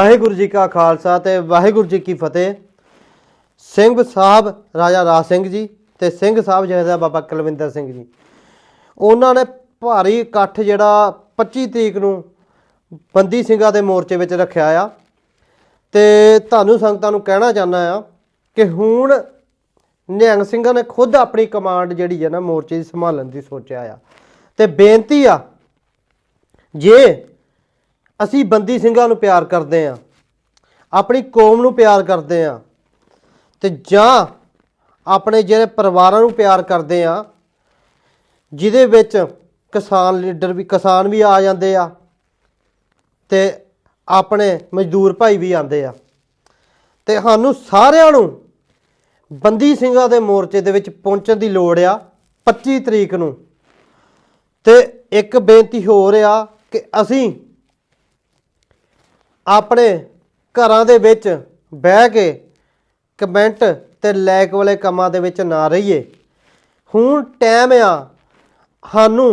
ਵਾਹਿਗੁਰੂ ਜੀ ਕਾ ਖਾਲਸਾ ਤੇ ਵਾਹਿਗੁਰੂ ਜੀ ਕੀ ਫਤਿਹ। ਸਿੰਘ ਸਾਹਿਬ ਰਾਜਾ ਰਾਜ ਸਿੰਘ ਜੀ ਤੇ ਸਿੰਘ ਸਾਹਿਬ ਜਹਦਾ ਬਾਬਾ ਕੁਲਵਿੰਦਰ ਸਿੰਘ ਜੀ। ਉਹਨਾਂ ਨੇ ਭਾਰੀ ਇਕੱਠ ਜਿਹੜਾ 25 ਤਰੀਕ ਨੂੰ ਬੰਦੀ ਸਿੰਘਾਂ ਦੇ ਮੋਰਚੇ ਵਿੱਚ ਰੱਖਿਆ ਆ। ਤੇ ਤੁਹਾਨੂੰ ਸੰਗਤਾਂ ਨੂੰ ਕਹਿਣਾ ਚਾਹੁੰਦਾ ਆ ਕਿ ਹੁਣ ਨਿਹੰਗ ਸਿੰਘਾਂ ਨੇ ਖੁਦ ਆਪਣੀ ਕਮਾਂਡ ਜਿਹੜੀ ਹੈ ਨਾ ਮੋਰਚੇ ਦੀ ਸੰਭਾਲਣ ਦੀ ਸੋਚਿਆ ਆ। ਤੇ ਬੇਨਤੀ ਆ, ਜੇ ਅਸੀਂ ਬੰਦੀ ਸਿੰਘਾਂ ਨੂੰ ਪਿਆਰ ਕਰਦੇ ਆ ਆਪਣੀ ਕੌਮ ਨੂੰ ਪਿਆਰ ਕਰਦੇ ਆ ਤੇ ਜਾਂ ਆਪਣੇ ਜਿਹੜੇ ਪਰਿਵਾਰਾਂ ਨੂੰ ਪਿਆਰ ਕਰਦੇ ਆ ਜਿਹਦੇ ਵਿੱਚ ਕਿਸਾਨ ਲੀਡਰ ਵੀ, ਕਿਸਾਨ ਵੀ ਆ ਜਾਂਦੇ ਆ ਤੇ ਆਪਣੇ ਮਜ਼ਦੂਰ ਭਾਈ ਵੀ ਆਉਂਦੇ ਆ। ਤੇ ਸਾਨੂੰ ਸਾਰਿਆਂ ਨੂੰ ਬੰਦੀ ਸਿੰਘਾਂ ਦੇ ਮੋਰਚੇ ਦੇ ਵਿੱਚ ਪਹੁੰਚਣ ਦੀ ਲੋੜ ਆ 25 ਤਰੀਕ ਨੂੰ। ਤੇ ਇੱਕ ਬੇਨਤੀ ਹੋਰ ਆ ਕਿ ਅਸੀਂ ਆਪਣੇ ਘਰਾਂ ਦੇ ਵਿੱਚ ਬਹਿ ਕੇ ਕਮੈਂਟ ਤੇ ਲਾਇਕ ਵਾਲੇ ਕੰਮਾਂ ਦੇ ਵਿੱਚ ਨਾ ਰਹੀਏ। ਹੁਣ ਟਾਈਮ ਆ ਸਾਨੂੰ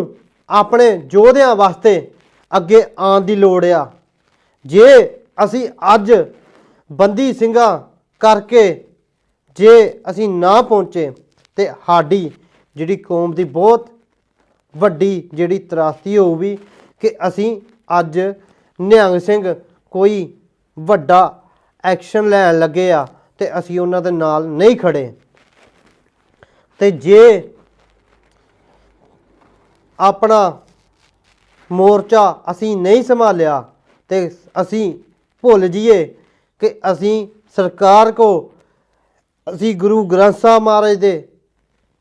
ਆਪਣੇ ਯੋਧਿਆਂ ਵਾਸਤੇ ਅੱਗੇ ਆਉਣ ਦੀ ਲੋੜ ਆ। ਜੇ ਅਸੀਂ ਅੱਜ ਬੰਦੀ ਸਿੰਘਾਂ ਕਰਕੇ ਜੇ ਅਸੀਂ ਨਾ ਪਹੁੰਚੇ ਤੇ ਸਾਡੀ ਜਿਹੜੀ ਕੌਮ ਦੀ ਬਹੁਤ ਵੱਡੀ ਜਿਹੜੀ ਤਰਾਸਦੀ ਹੋਊਗੀ ਕਿ ਅਸੀਂ ਅੱਜ ਨਿਹੰਗ ਸਿੰਘ ਕੋਈ ਵੱਡਾ ਐਕਸ਼ਨ ਲੈਣ ਲੱਗੇ ਆ ਤੇ ਅਸੀਂ ਉਹਨਾਂ ਦੇ ਨਾਲ ਨਹੀਂ ਖੜੇ। ਤੇ ਜੇ ਆਪਣਾ ਮੋਰਚਾ ਅਸੀਂ ਨਹੀਂ ਸੰਭਾਲਿਆ ਤੇ ਅਸੀਂ ਭੁੱਲ ਜਾਈਏ ਕਿ ਅਸੀਂ ਸਰਕਾਰ ਕੋ ਅਸੀਂ ਗੁਰੂ ਗ੍ਰੰਥ ਸਾਹਿਬ ਮਹਾਰਾਜ ਦੇ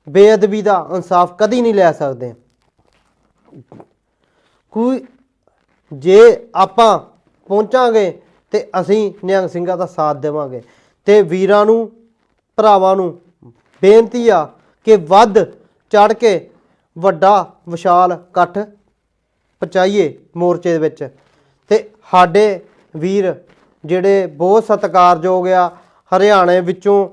ਬੇਅਦਬੀ ਦਾ ਇਨਸਾਫ ਕਦੀ ਨਹੀਂ ਲੈ ਸਕਦੇ। ਕੋਈ ਜੇ ਆਪਾਂ ਪਹੁੰਚਾਂਗੇ ਤੇ ਅਸੀਂ ਨਿਹੰਗ ਸਿੰਘਾਂ ਦਾ ਸਾਥ ਦੇਵਾਂਗੇ। ਤੇ ਵੀਰਾਂ ਨੂੰ, ਭਰਾਵਾਂ ਨੂੰ ਬੇਨਤੀ ਆ ਕਿ ਵੱਧ ਚੜ ਕੇ ਵੱਡਾ ਵਿਸ਼ਾਲ ਇਕੱਠ ਪਹੁੰਚਾਈਏ ਮੋਰਚੇ ਦੇ ਵਿੱਚ। ਤੇ ਸਾਡੇ ਵੀਰ ਜਿਹੜੇ ਬਹੁਤ ਸਤਿਕਾਰਯੋਗ ਆ, ਹਰਿਆਣੇ ਵਿੱਚੋਂ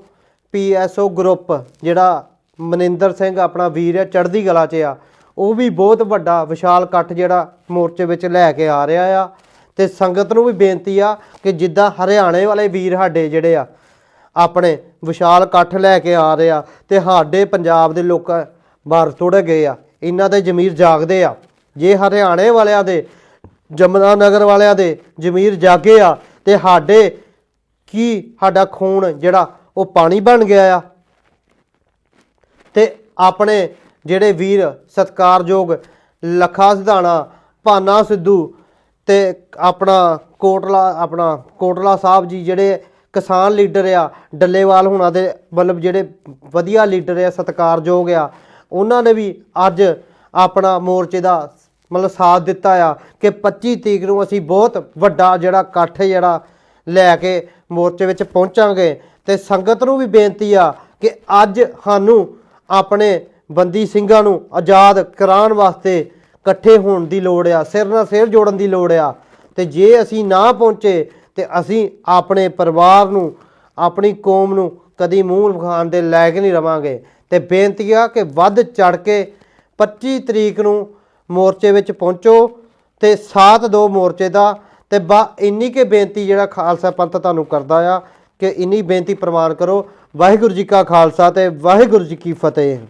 ਪੀਐਸਓ ਗਰੁੱਪ ਜਿਹੜਾ ਮਨਿੰਦਰ ਸਿੰਘ ਆਪਣਾ ਵੀਰ ਆ, ਚੜ੍ਹਦੀ ਕਲਾ 'ਚ ਆ, ਉਹ ਵੀ ਬਹੁਤ ਵੱਡਾ ਵਿਸ਼ਾਲ ਇਕੱਠ ਜਿਹੜਾ ਮੋਰਚੇ ਵਿੱਚ ਲੈ ਕੇ ਆ ਰਿਹਾ ਆ। ਤੇ ਸੰਗਤ ਨੂੰ ਵੀ ਬੇਨਤੀ ਆ ਕਿ ਜਿੱਦਾਂ ਹਰਿਆਣੇ ਵਾਲੇ ਵੀਰ ਸਾਡੇ ਜਿਹੜੇ ਆ, ਆਪਣੇ ਵਿਸ਼ਾਲ ਇਕੱਠ ਲੈ ਕੇ ਆ ਰਹੇ ਆ ਤੇ ਸਾਡੇ ਪੰਜਾਬ ਦੇ ਲੋਕ ਬਾਹਰ ਥੋੜੇ ਗਏ ਆ, ਇਹਨਾਂ ਦੇ ਜ਼ਮੀਰ ਜਾਗਦੇ ਆ। ਜੇ ਹਰਿਆਣੇ ਵਾਲਿਆਂ ਦੇ, ਜਮਨਾ ਨਗਰ ਵਾਲਿਆਂ ਦੇ ਜ਼ਮੀਰ ਜਾਗੇ ਆ, ਤੇ ਸਾਡੇ ਕੀ ਸਾਡਾ ਖੂਨ ਜਿਹੜਾ ਉਹ ਪਾਣੀ ਬਣ ਗਿਆ ਆ? ਤੇ ਆਪਣੇ ਜਿਹੜੇ ਵੀਰ ਸਤਕਾਰਯੋਗ ਲੱਖਾ ਸਿਧਾਣਾ, ਭਾਨਾ ਸਿੱਧੂ ਤੇ ਆਪਣਾ ਕੋਟਲਾ ਆਪਣਾ ਕੋਟਲਾ ਸਾਹਿਬ ਜੀ ਜਿਹੜੇ ਕਿਸਾਨ ਲੀਡਰ ਆ, ਡੱਲੇਵਾਲ ਹੁਣਾਂ ਦੇ ਮਤਲਬ ਜਿਹੜੇ ਵਧੀਆ ਲੀਡਰ ਆ, ਸਤਿਕਾਰਯੋਗ ਆ, ਉਹਨਾਂ ਨੇ ਵੀ ਅੱਜ ਆਪਣਾ ਮੋਰਚੇ ਦਾ ਮਤਲਬ ਸਾਥ ਦਿੱਤਾ ਆ ਕਿ 25 ਤਰੀਕ ਨੂੰ ਅਸੀਂ ਬਹੁਤ ਵੱਡਾ ਜਿਹੜਾ ਇਕੱਠ ਜਿਹੜਾ ਲੈ ਕੇ ਮੋਰਚੇ ਵਿੱਚ ਪਹੁੰਚਾਂਗੇ ਤੇ ਸੰਗਤ ਨੂੰ ਵੀ ਬੇਨਤੀ ਆ ਕਿ ਅੱਜ ਸਾਨੂੰ ਆਪਣੇ ਬੰਦੀ ਸਿੰਘਾਂ ਨੂੰ ਆਜ਼ਾਦ ਕਰਾਉਣ ਵਾਸਤੇ ਇਕੱਠੇ ਹੋਣ ਦੀ ਲੋੜ ਆ, ਸਿਰ ਨਾਲ ਸਿਰ ਜੋੜਨ ਦੀ ਲੋੜ ਆ। ਤੇ ਜੇ ਅਸੀਂ ਨਾ ਪਹੁੰਚੇ, ਤੇ ਅਸੀਂ ਆਪਣੇ ਪਰਿਵਾਰ ਨੂੰ, ਆਪਣੀ ਕੌਮ ਨੂੰ ਕਦੀ ਮੂੰਹ ਵਿਖਾਉਣ ਦੇ ਲਾਇਕ ਨਹੀਂ ਰਵਾਂਗੇ। ਤੇ ਬੇਨਤੀ ਆ ਕਿ ਵੱਧ ਚੜ ਕੇ 25 ਤਰੀਕ ਨੂੰ ਮੋਰਚੇ ਵਿੱਚ ਪਹੁੰਚੋ ਤੇ ਸਾਥ ਦਿਓ ਮੋਰਚੇ ਦਾ। ਤੇ ਬਾ, ਇੰਨੀ ਕੇ ਬੇਨਤੀ ਜਿਹੜਾ ਖਾਲਸਾ ਪੰਥ ਤੁਹਾਨੂੰ ਕਰਦਾ ਆ, ਕਿ ਇੰਨੀ ਬੇਨਤੀ ਪ੍ਰਵਾਨ ਕਰੋ। ਵਾਹਿਗੁਰੂ ਜੀ ਕਾ ਖਾਲਸਾ ਤੇ ਵਾਹਿਗੁਰੂ ਜੀ ਕੀ ਫਤਿਹ।